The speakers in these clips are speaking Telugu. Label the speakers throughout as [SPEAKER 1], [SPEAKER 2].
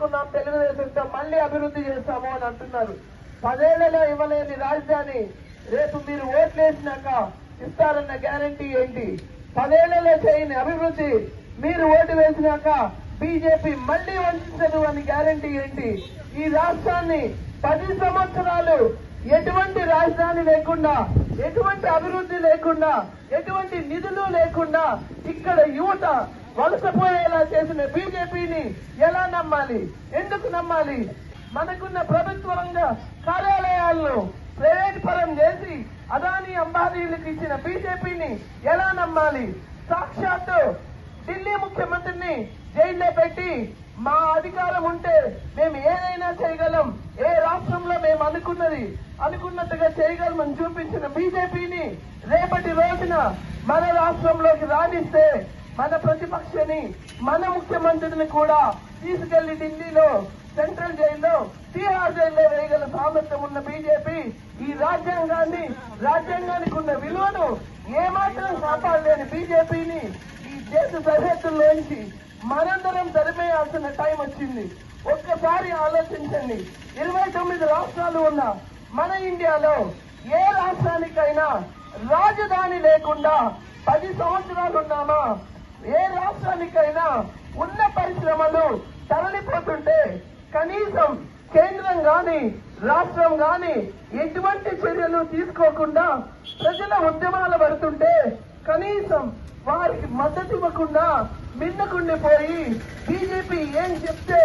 [SPEAKER 1] తెచ్చుకున్నాం తెలుగుదేశంతో మళ్ళీ అభివృద్ధి చేస్తాము అని అంటున్నారు. పదేళ్ళలో ఇవ్వలేని రాజధాని రేపు మీరు ఓట్లేసినాక ఇస్తారన్న గ్యారంటీ ఏంటి? పదేళ్ళలో చేయని అభివృద్ధి మీరు ఓటు వేసినాక బీజేపీ మళ్ళీ వంచదు అని గ్యారంటీ ఏంటి? ఈ రాష్ట్రాన్ని పది సంవత్సరాలు ఎటువంటి రాజధాని లేకుండా ఎటువంటి అభివృద్ధి లేకుండా ఎటువంటి నిధులు లేకుండా ఇక్కడ యువత వలసపోయేలా చేసిన బీజేపీని ఎలా నమ్మాలి? ఎందుకు నమ్మాలి? మనకున్న ప్రభుత్వ రంగ కార్యాలయాలను ప్రైవేట్ పరం చేసి అదానీ అంబానీలకు ఇచ్చిన బీజేపీని ఎలా నమ్మాలి? సాక్షాత్తు ఢిల్లీ ముఖ్యమంత్రిని జైల్లో పెట్టి మా అధికారం ఉంటే మేము ఏదైనా చేయగలం ఏ రాష్ట్రంలో మేము అనుకున్నది అనుకున్నట్టుగా చేయగలమని చూపించిన బీజేపీని రేపటి రోజున మన రాష్ట్రంలోకి రాణిస్తే మన ప్రతిపక్షని మన ముఖ్యమంత్రిని కూడా తీసుకెళ్ళి ఢిల్లీలో సెంట్రల్ జైల్లో తీహార్ జైల్లో వేయగల సామర్థ్యం ఉన్న బీజేపీ ఈ రాజ్యాంగాన్ని రాజ్యాంగానికి ఉన్న విలువను ఏమాత్రం కాపాడలేని బీజేపీని ఈ దేశ సరిహద్దుల్లోంచి మనందరం తరిమేయాల్సిన టైం వచ్చింది. ఒక్కసారి ఆలోచించండి. ఇరవై తొమ్మిది రాష్ట్రాలు ఉన్న మన ఇండియాలో ఏ రాష్ట్రానికైనా రాజధాని లేకుండా పది సంవత్సరాలు ఉన్నామా ఏ రాష్ట్రానికైనా ఉన్న పరిశ్రమలు తరలిపోతుంటే కనీసం కేంద్రం గాని రాష్ట్రం గాని ఎటువంటి చర్యలు తీసుకోకుండా ప్రజల ఉద్యమాలు పడుతుంటే కనీసం వారికి మద్దతు ఇవ్వకుండా మిన్నకుండిపోయి బీజేపీ ఏం చెప్తే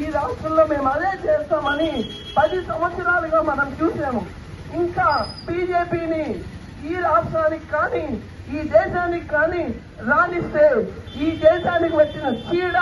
[SPEAKER 1] ఈ రాష్ట్రంలో మేము అదే చేస్తామని పది సంవత్సరాలుగా మనం చూసాము ఇంకా బీజేపీని ఈ రాష్ట్రానికి కానీ ఈ దేశానికి కానీ రాణిస్తే ఈ దేశానికి వచ్చిన చీడ